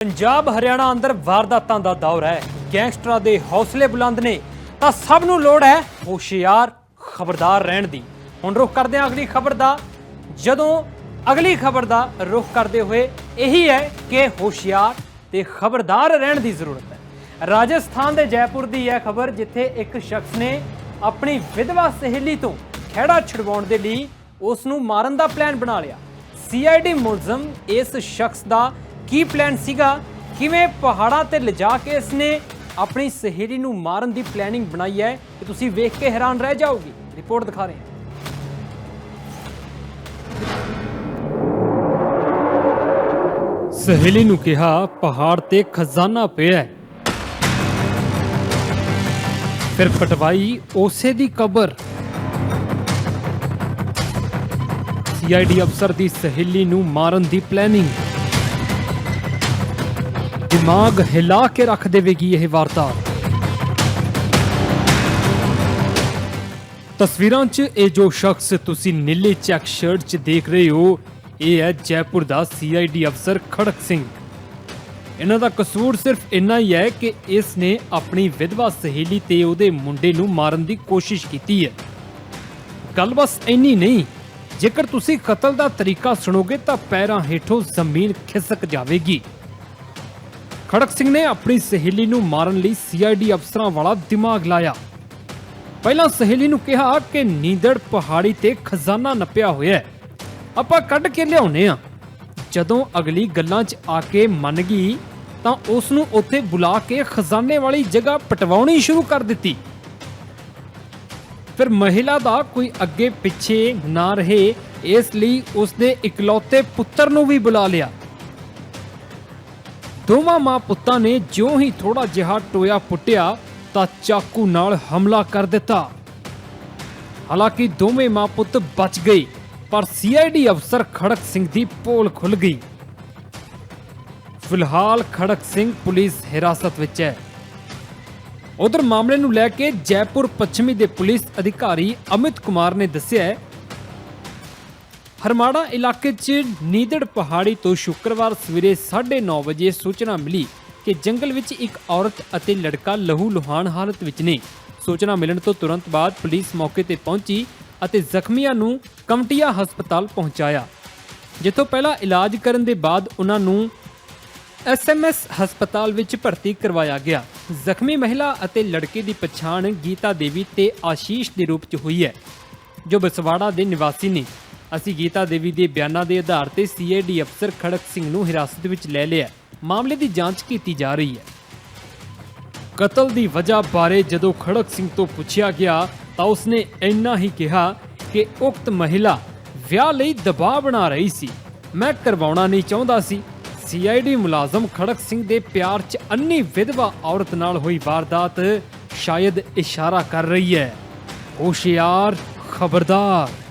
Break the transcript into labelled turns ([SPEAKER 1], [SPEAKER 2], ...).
[SPEAKER 1] ਪੰਜਾਬ ਹਰਿਆਣਾ ਅੰਦਰ ਵਾਰਦਾਤਾਂ ਦਾ ਦੌਰ ਹੈ। ਗੈਂਗਸਟਰਾਂ ਦੇ ਹੌਸਲੇ ਬੁਲੰਦ ਨੇ। ਤਾਂ ਸਭ ਨੂੰ ਲੋੜ ਹੈ ਹੋਸ਼ਿਆਰ ਖਬਰਦਾਰ ਰਹਿਣ ਦੀ। ਹੁਣ ਰੁਖ ਕਰਦੇ ਹਾਂ ਅਗਲੀ ਖਬਰ ਦਾ। ਜਦੋਂ ਅਗਲੀ ਖਬਰ ਦਾ ਰੁਖ ਕਰਦੇ ਹੋਏ ਇਹੀ ਹੈ ਕਿ ਹੋਸ਼ਿਆਰ ਤੇ ਖਬਰਦਾਰ ਰਹਿਣ ਦੀ ਜ਼ਰੂਰਤ ਹੈ। ਰਾਜਸਥਾਨ ਦੇ ਜੈਪੁਰ ਦੀ ਇਹ ਖਬਰ, ਜਿੱਥੇ ਇੱਕ ਸ਼ਖਸ ਨੇ ਆਪਣੀ ਵਿਧਵਾ ਸਹੇਲੀ ਤੋਂ ਖਹਿੜਾ ਛੁਡਵਾਉਣ ਦੇ ਲਈ ਉਸ ਨੂੰ ਮਾਰਨ ਦਾ ਪਲਾਨ ਬਣਾ ਲਿਆ। ਸੀਆਈਡੀ ਮੁਲਜ਼ਮ ਇਸ ਸ਼ਖਸ ਦਾ ਕੀ ਪਲਾਨ ਸੀਗਾ? ਕਿਵੇਂ ਪਹਾੜਾਂ ਤੇ ਲਿਜਾ ਕੇ ਇਸਨੇ ਆਪਣੀ ਸਹੇਲੀ ਨੂੰ ਮਾਰਨ ਦੀ ਪਲੈਨਿੰਗ ਬਣਾਈ ਹੈ? ਕਿ ਤੁਸੀਂ ਵੇਖ ਕੇ ਹੈਰਾਨ ਰਹਿ ਜਾਓਗੇ। ਰਿਪੋਰਟ ਦਿਖਾ ਰਹੇ ਹਾਂ। ਸਹੇਲੀ ਨੂੰ ਕਿਹਾ, ਪਹਾੜ ਤੇ ਖਜ਼ਾਨਾ ਪਿਆ ਹੈ। ਫਿਰ ਪਟਵਾਈ ਉਸੇ ਦੀ ਕਬਰ ਸੀਆਈਡੀ ਅਫਸਰ ਦੀ ਸਹੇਲੀ ਨੂੰ ਮਾਰਨ ਦੀ ਪਲੈਨਿੰਗ ਦਿਮਾਗ ਹਿਲਾ ਕੇ ਰੱਖ ਦੇਵੇਗੀ ਇਹ ਵਾਰਦਾਤ ਤਸਵੀਰਾਂ 'ਚ ਇਹ ਜੋ ਸ਼ਖਸ ਤੁਸੀਂ ਨੀਲੇ ਚੈੱਕ ਸ਼ਰਟ 'ਚ ਦੇਖ ਰਹੇ ਹੋ, ਇਹ ਹੈ ਜੈਪੁਰ ਦਾ ਸੀਆਈਡੀ ਅਫਸਰ ਖੜਕ ਸਿੰਘ। ਇਹਨਾਂ ਦਾ ਕਸੂਰ ਸਿਰਫ ਇੰਨਾ ਹੀ ਹੈ ਕਿ ਇਸ ਨੇ ਆਪਣੀ ਵਿਧਵਾ ਸਹੇਲੀ ਤੇ ਉਹਦੇ ਮੁੰਡੇ ਨੂੰ ਮਾਰਨ ਦੀ ਕੋਸ਼ਿਸ਼ ਕੀਤੀ ਹੈ। ਗੱਲ ਬਸ ਇੰਨੀ ਨਹੀਂ, ਜੇਕਰ ਤੁਸੀਂ ਕਤਲ ਦਾ ਤਰੀਕਾ ਸੁਣੋਗੇ ਤਾਂ ਪੈਰਾਂ ਹੇਠੋਂ ਜ਼ਮੀਨ ਖਿਸਕ ਜਾਵੇਗੀ। ਖੜਕ ਸਿੰਘ ਨੇ ਆਪਣੀ ਸਹੇਲੀ ਨੂੰ ਮਾਰਨ ਲਈ ਸੀਆਈਡੀ ਅਫਸਰਾਂ ਵਾਲਾ ਦਿਮਾਗ ਲਾਇਆ। ਪਹਿਲਾਂ ਸਹੇਲੀ ਨੂੰ ਕਿਹਾ ਕਿ ਨੀਂਦੜ ਪਹਾੜੀ ਤੇ ਖਜ਼ਾਨਾ ਨੱਪਿਆ ਹੋਇਆ ਹੈ। ਆਪਾਂ ਕੱਢ ਕੇ ਲਿਆਉਨੇ ਆ। ਜਦੋਂ ਅਗਲੀ ਗੱਲਾਂ 'ਚ ਆ ਕੇ ਮੰਨ ਗਈ, ਤਾਂ ਉਸ ਨੂੰ ਉੱਥੇ ਬੁਲਾ ਕੇ ਖਜ਼ਾਨੇ ਵਾਲੀ ਜਗ੍ਹਾ ਪਟਵਾਉਣੀ ਸ਼ੁਰੂ ਕਰ ਦਿੱਤੀ। ਫਿਰ ਮਹਿਲਾ ਦਾ ਕੋਈ ਅੱਗੇ ਪਿੱਛੇ ਨਾ ਰਹੇ, ਇਸ ਲਈ ਉਸਨੇ ਇਕਲੌਤੇ ਪੁੱਤਰ ਨੂੰ ਵੀ ਬੁਲਾ ਲਿਆ। ਦੋਵਾਂ ਮਾਂ ਪੁੱਤਾਂ ਨੇ ਜਿਉਂ ਹੀ ਥੋੜਾ ਜਿਹਾ ਟੋਇਆ ਪੁੱਟਿਆ ਤਾਂ ਚਾਕੂ ਨਾਲ ਹਮਲਾ ਕਰ ਦਿੱਤਾ। ਹਾਲਾਂਕਿ ਦੋਵੇਂ ਮਾਂ ਪੁੱਤ ਬਚ ਗਏ, ਪਰ ਸੀਆਈਡੀ ਅਫਸਰ ਖੜਕ ਸਿੰਘ ਦੀ ਪੋਲ ਖੁੱਲ ਗਈ। ਫਿਲਹਾਲ ਖੜਕ ਸਿੰਘ ਪੁਲਿਸ ਹਿਰਾਸਤ ਵਿੱਚ ਹੈ। ਉਧਰ ਮਾਮਲੇ ਨੂੰ ਲੈ ਕੇ ਜੈਪੁਰ ਪੱਛਮੀ ਦੇ ਪੁਲਿਸ ਅਧਿਕਾਰੀ ਅਮਿਤ ਕੁਮਾਰ ਨੇ ਦੱਸਿਆ ਹਰਮਾੜਾ ਇਲਾਕੇ 'ਚ ਨੀਦੜ ਪਹਾੜੀ ਤੋਂ ਸ਼ੁੱਕਰਵਾਰ ਸਵੇਰੇ 9:30 ਵਜੇ ਸੂਚਨਾ ਮਿਲੀ ਕਿ ਜੰਗਲ ਵਿੱਚ ਇੱਕ ਔਰਤ ਅਤੇ ਲੜਕਾ ਲਹੂ ਲੁਹਾਨ ਹਾਲਤ ਵਿੱਚ ਨੇ। ਸੂਚਨਾ ਮਿਲਣ ਤੋਂ ਤੁਰੰਤ ਬਾਅਦ ਪੁਲਿਸ ਮੌਕੇ ਤੇ ਪਹੁੰਚੀ ਅਤੇ ਜ਼ਖਮੀਆਂ ਨੂੰ ਕਮਟੀਆ ਹਸਪਤਾਲ ਪਹੁੰਚਾਇਆ। ਜਿੱਥੋਂ ਪਹਿਲਾਂ ਇਲਾਜ ਕਰਨ ਦੇ ਬਾਅਦ ਉਹਨਾਂ ਨੂੰ ਐਸਐਮਐਸ ਹਸਪਤਾਲ ਵਿੱਚ ਭਰਤੀ ਕਰਵਾਇਆ ਗਿਆ। ਜ਼ਖਮੀ ਮਹਿਲਾ ਅਤੇ ਲੜਕੇ ਦੀ ਪਛਾਣ ਗੀਤਾ ਦੇਵੀ ਤੇ ਆਸ਼ੀਸ਼ ਦੇ ਰੂਪ 'ਚ ਹੋਈ ਹੈ, ਜੋ ਬਸਵਾੜਾ ਦੇ ਨਿਵਾਸੀ ਨੇ। ਅਸੀਂ ਗੀਤਾ ਦੇਵੀ ਦੇ ਬਿਆਨਾਂ ਦੇ ਆਧਾਰ ਤੇ ਸੀਆਈਡੀ ਅਫਸਰ ਖੜਕ ਸਿੰਘ ਨੂੰ ਹਿਰਾਸਤ ਵਿੱਚ ਲੈ ਲਿਆ ਮਾਮਲੇ ਦੀ ਜਾਂਚ ਕੀਤੀ ਜਾ ਰਹੀ ਹੈ। ਕਤਲ ਦੀ ਵਜ੍ਹਾ ਬਾਰੇ ਜਦੋਂ ਖੜਕ ਸਿੰਘ ਤੋਂ ਪੁੱਛਿਆ ਗਿਆ ਤਾਂ ਉਸਨੇ ਇੰਨਾ ਹੀ ਕਿਹਾ ਕਿ ਉਕਤ ਮਹਿਲਾ ਵਿਆਹ ਲਈ ਦਬਾਅ ਬਣਾ ਰਹੀ ਸੀ। ਮੈਂ ਕਰਵਾਉਣਾ ਨਹੀਂ ਚਾਹੁੰਦਾ ਸੀ। ਸੀਆਈਡੀ ਮੁਲਾਜ਼ਮ ਖੜਕ ਸਿੰਘ ਦੇ ਪਿਆਰ 'ਚ ਅੰਨੀ ਵਿਧਵਾ ਔਰਤ ਨਾਲ ਹੋਈ ਵਾਰਦਾਤ ਸ਼ਾਇਦ ਇਸ਼ਾਰਾ ਕਰ ਰਹੀ ਹੈ। ਹੋਸ਼ਿਆਰ ਖਬਰਦਾਰ।